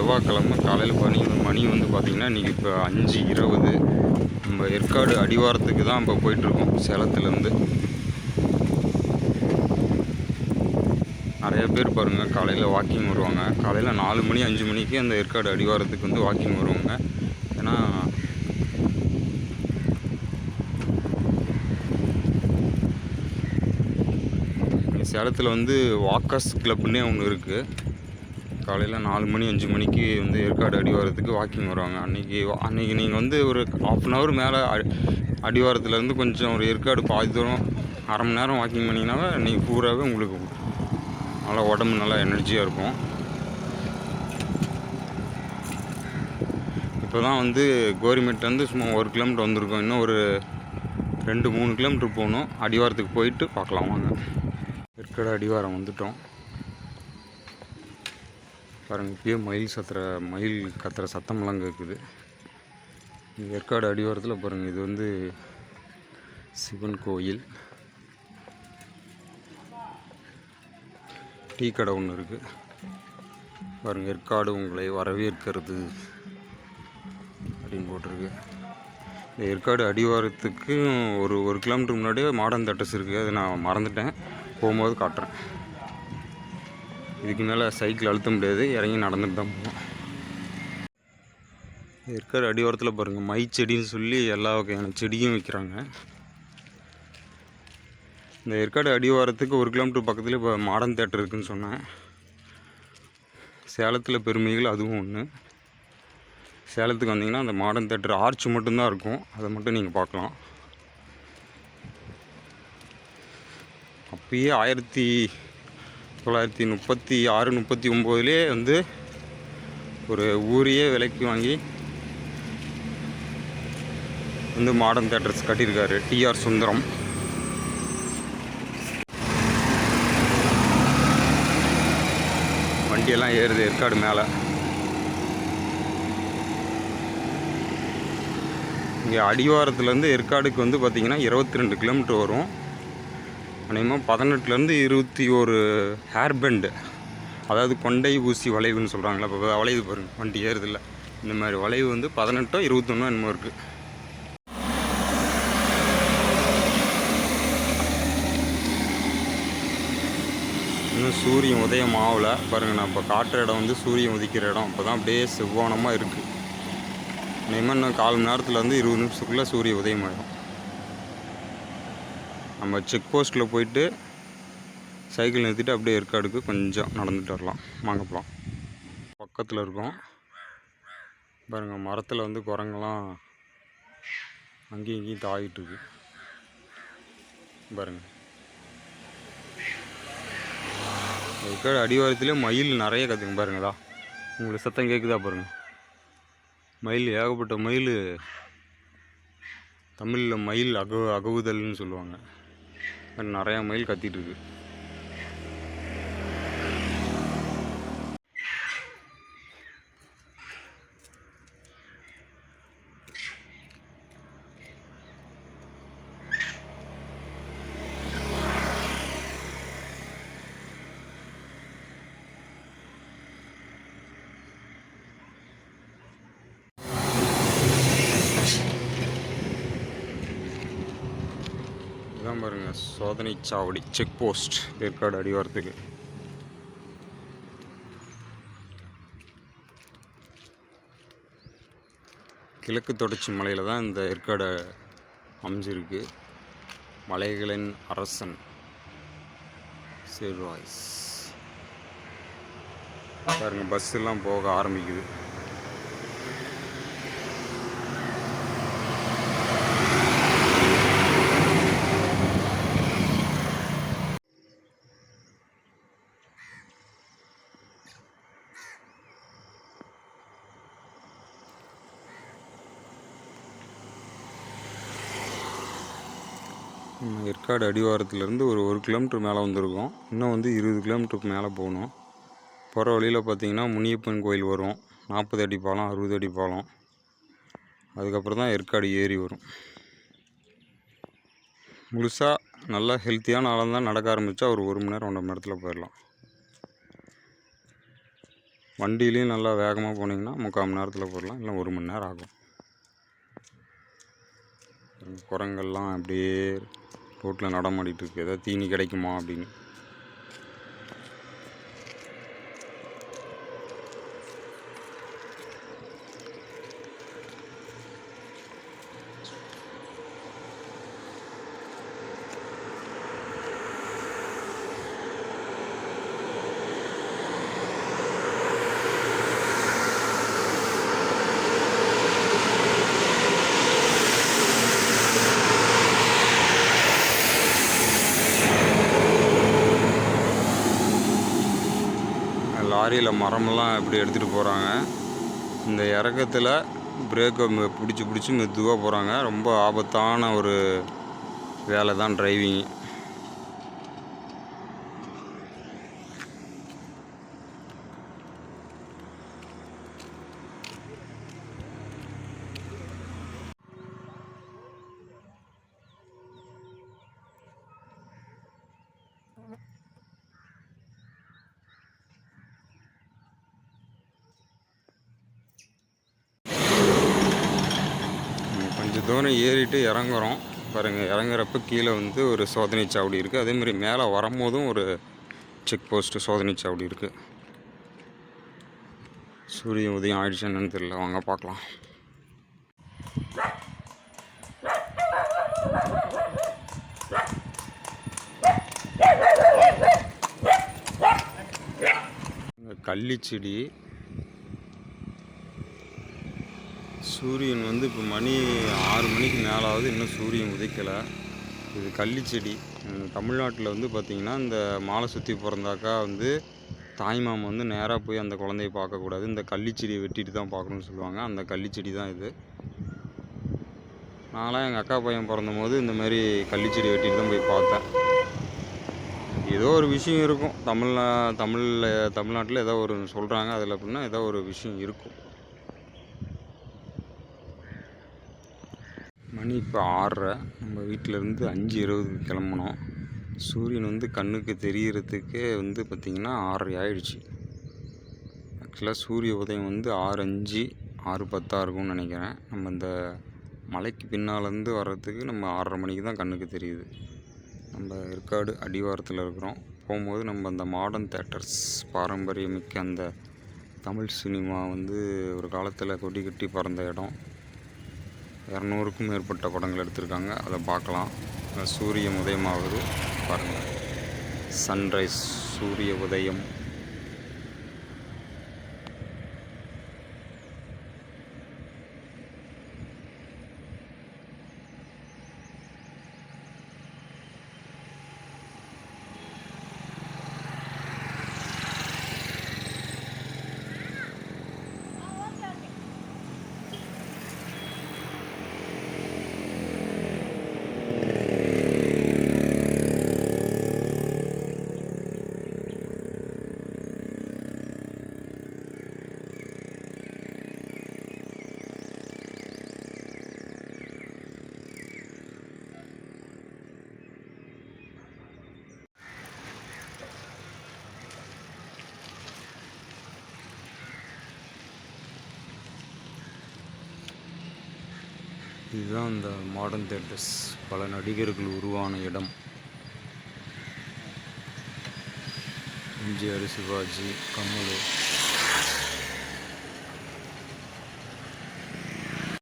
செவ்வாய்க்கிழமை காலையில் பதினொன்று மணி வந்து பார்த்திங்கன்னா இன்றைக்கி இப்போ அஞ்சு இருபது. நம்ம ஏற்காடு அடிவாரத்துக்கு தான் இப்போ போயிட்டுருக்கோம் சேலத்துலேருந்து. நிறைய பேர் பாருங்கள் காலையில் வாக்கிங் வருவாங்க. காலையில் நாலு மணி அஞ்சு மணிக்கு அந்த ஏற்காடு அடிவாரத்துக்கு வந்து வாக்கிங் வருவாங்க. ஏன்னா சேலத்தில் வந்து வாக்கர்ஸ் கிளப்னே ஒன்று இருக்குது காலையில் நாலு மணி அஞ்சு மணிக்கு வந்து ஏற்காடு அடிவாரத்துக்கு வாக்கிங் வருவாங்க. அன்றைக்கி அன்றைக்கி நீங்கள் வந்து ஒரு ஆஃப் அன் ஹவர் மேலே அடிவாரத்துலேருந்து கொஞ்சம் ஒரு ஏற்காடு பாதி தூரம் அரை மணி நேரம் வாக்கிங் பண்ணிங்கனாவே அன்றைக்கி பூராவே உங்களுக்கு நல்லா உடம்பு நல்லா எனர்ஜியாக இருக்கும். இப்போ தான் வந்து கோரிமேட்லேருந்து சும்மா ஒரு கிலோமீட்டர் வந்திருக்கோம். இன்னும் ஒரு ரெண்டு மூணு கிலோமீட்டர் போகணும். அடிவாரத்துக்கு போயிட்டு பார்க்கலாம் வாங்க. ஏற்காடு அடிவாரம் வந்துட்டோம். பாருங்கள் இப்பயே மயில் சத்துற மயில் கத்துற சத்தமெல்லாம் கேட்குது ஏற்காடு அடிவாரத்தில் பாருங்கள் இது வந்து சிவன் கோயில். டீ கடை ஒன்று இருக்குது பாருங்கள் ஏற்காடு உங்களை வரவேற்கிறது அப்படின்னு போட்டிருக்கு. இந்த ஏற்காடு அடிவாரத்துக்கு ஒரு ஒரு கிலோமீட்டர் முன்னாடியே மாடர்ன் தட்டஸ் இருக்குது அது நான் மறந்துட்டேன். போகும்போது காட்டுறேன். இதுக்கு மேலே சைக்கிள் அழுத்த முடியாது இறங்கி நடந்துட்டு தான் போகணும். இருக்கிற அடிவாரத்தில் பாருங்கள் மை செடின்னு சொல்லி எல்லா வகையான செடியும் வைக்கிறாங்க. இந்த ஏற்காடு அடிவாரத்துக்கு ஒரு கிலோமீட்டர் பக்கத்தில் இப்போ மாடர்ன் தேட்டர் இருக்குதுன்னு சொன்னேன். சேலத்தில் பெருமைகள் அதுவும் ஒன்று சேலத்துக்கு வந்தீங்கன்னா அந்த மாடர்ன் தேட்டர் ஆர்ச் மட்டும்தான் இருக்கும். அதை மட்டும் நீங்கள் பார்க்கலாம். அப்பயே ஆயிரத்தி தொள்ளாயிரத்தி முப்பத்தி ஆறு முப்பத்தி ஒம்போதுலேயே வந்து ஒரு ஊரையே விலைக்கு வாங்கி வந்து மாடர்ன் தேட்டர்ஸ் கட்டியிருக்காரு டிஆர் சுந்தரம். வண்டியெல்லாம் ஏறுது ஏற்காடு மேலே. இங்கே அடிவாரத்துலேருந்து ஏற்காடுக்கு வந்து பார்த்திங்கன்னா இருபத்தி ரெண்டு கிலோமீட்டர் வரும். மினிமம் பதினெட்டுலேருந்து இருபத்தி ஒரு ஹேர் பெண்டு அதாவது கொண்டை ஊசி வளைவுன்னு சொல்கிறாங்களா இப்போ வளைவு பாருங்கள் வண்டி ஏறுதில்ல இந்த மாதிரி வளைவு வந்து பதினெட்டோ இருபத்தொன்னோ என்னமோ இருக்குது இன்னும் சூரியன் உதயம் ஆகலை பாருங்கள் நான் இப்போ காட்டுற இடம் வந்து சூரியன் உதிக்கிற இடம். அப்போ தான் அப்படியே செவ்வானமாக இருக்குது இனிமேல் இன்னும் கால் மணி நேரத்தில் வந்து இருபது நிமிஷத்துக்குள்ளே சூரிய உதயம் ஆகிடும் நம்ம செக் போஸ்ட்டில் போயிட்டு சைக்கிள் நிறுத்திட்டு அப்படியே ஏற்காடுக்கு கொஞ்சம் நடந்துட்டு வரலாம். வாங்க போகலாம் பக்கத்தில் இருக்கோம். பாருங்கள் மரத்தில் வந்து குரங்கெல்லாம் அங்கேயும் இங்கேயும் தாயிட்டுருக்கு பாருங்கள் ஏற்காடு அடிவாரத்திலே மயில் நிறைய கற்றுங்க பாருங்களா உங்களுக்கு சத்தம் கேட்குதா பாருங்கள் மயில் ஏகப்பட்ட மயில் தமிழில் மயில் அக அகவுதல்னு சொல்லுவாங்க. நிறையா மயில் கத்திட்டு இருக்கு. பாருங்க சோதனை சாவடி செக் போஸ்ட் ஏற்காடு அடிவாரத்துக்கு. கிழக்கு தொடர்ச்சி மலையில் தான் இந்த ஏற்காடு அமைஞ்சிருக்கு. மலைகளின் அரசன் சேர்வாய்ஸ் பாருங்க பஸ் எல்லாம் போக ஆரம்பிக்குது. நம்ம ஏற்காடு அடிவாரத்துலேருந்து ஒரு ஒரு கிலோமீட்டர் மேலே வந்திருக்கோம். இன்னும் வந்து இருபது கிலோமீட்டருக்கு மேலே போகணும். போகிற வழியில் பார்த்தீங்கன்னா முனியப்பன் கோயில் வரும். நாற்பது அடி பாலம் அறுபது அடி பாலம். அதுக்கப்புறம் தான் ஏற்காடு ஏரி வரும். முழுசாக நல்லா ஹெல்த்தியான ஆளாக தான் நடக்க ஆரம்பித்தா ஒரு ஒரு மணி நேரம் ஒன்றரை மணி நேரத்தில் போயிடலாம். வண்டியிலையும் நல்லா வேகமாக போனீங்கன்னா முக்கால் மணி நேரத்தில் போயிடலாம். இல்லை ஒரு மணி நேரம் ஆகும். குரங்கெல்லாம் அப்படியே ரோட்டில் நடமாடிட்டு இருக்கு. ஏதாவது தீனி கிடைக்குமா அப்படின்னு. லாரியில் மரமெல்லாம் எப்படி எடுத்துகிட்டு போகிறாங்க இந்த இறக்கத்தில் பிரேக்கை பிடிச்சி பிடிச்சி மெதுவாக போகிறாங்க ரொம்ப ஆபத்தான ஒரு வேலை தான் டிரைவிங் கொஞ்சம் தூரம் ஏறிட்டு இறங்குறோம். பாருங்கள் இறங்குறப்ப கீழே வந்து ஒரு சோதனை சாவடி இருக்குது அதேமாதிரி மேலே வரும்போதும் ஒரு செக் போஸ்ட்டு சோதனை சாவடி இருக்குது சூரிய உதயம் ஆயிடுச்சு என்னன்னு தெரியல. வாங்க பார்க்கலாம். இங்க கள்ளிச்செடி சூரியன் வந்து இப்போ மணி ஆறு மணிக்கு மேலாவது இன்னும் சூரியன் உதைக்கலை. இது கள்ளிச்செடி தமிழ்நாட்டில் வந்து பார்த்திங்கன்னா இந்த மாலை சுற்றி பிறந்தாக்கா வந்து தாய்மாமன் வந்து நேராக போய் அந்த குழந்தைய பார்க்கக்கூடாது இந்த கள்ளிச்செடியை வெட்டிட்டு தான் பார்க்கணுன்னு சொல்லுவாங்க. அந்த கள்ளிச்செடி தான் இது. நான்லாம் எங்கள் அக்கா பையன் பிறந்தபோது இந்த மாதிரி கள்ளிச்செடி வெட்டிட்டு தான் போய் பார்த்தேன். ஏதோ ஒரு விஷயம் இருக்கும். தமிழ்நா தமிழில் தமிழ்நாட்டில் ஏதோ ஒரு சொல்கிறாங்க அதில் அப்படின்னா ஏதோ ஒரு விஷயம் இருக்கும். மணி இப்போ ஆறரை. நம்ம வீட்டிலேருந்து அஞ்சு இருபதுக்கு கிளம்புனோம். சூரியன் வந்து கண்ணுக்கு தெரிகிறதுக்கே வந்து பார்த்திங்கன்னா ஆறரை ஆயிடுச்சு. ஆக்சுவலாக சூரிய உதயம் வந்து ஆறு அஞ்சு ஆறு பத்தாக இருக்கும்னு நினைக்கிறேன். நம்ம இந்த மலைக்கு பின்னாலேருந்து வர்றதுக்கு நம்ம ஆறரை மணிக்கு தான் கண்ணுக்கு தெரியுது. நம்ம ஏற்காடு அடிவாரத்தில் இருக்கிறோம். போகும்போது நம்ம அந்த மாடர்ன் தேட்டர்ஸ் பாரம்பரியமிக்க அந்த தமிழ் சினிமா வந்து ஒரு காலத்தில் கொடி கட்டி பறந்த இடம். இரநூறுக்கும் மேற்பட்ட படங்கள் எடுத்திருக்காங்க. அதை பார்க்கலாம். சூரிய சூரியன் உதயமாகுது. பாருங்கள் சன்ரைஸ் சூரிய உதயம். இதுதான் இந்த மாடர்ன் தேட்டர்ஸ் பல நடிகர்கள் உருவான இடம். எம்ஜிஆர் சிவாஜி கமல்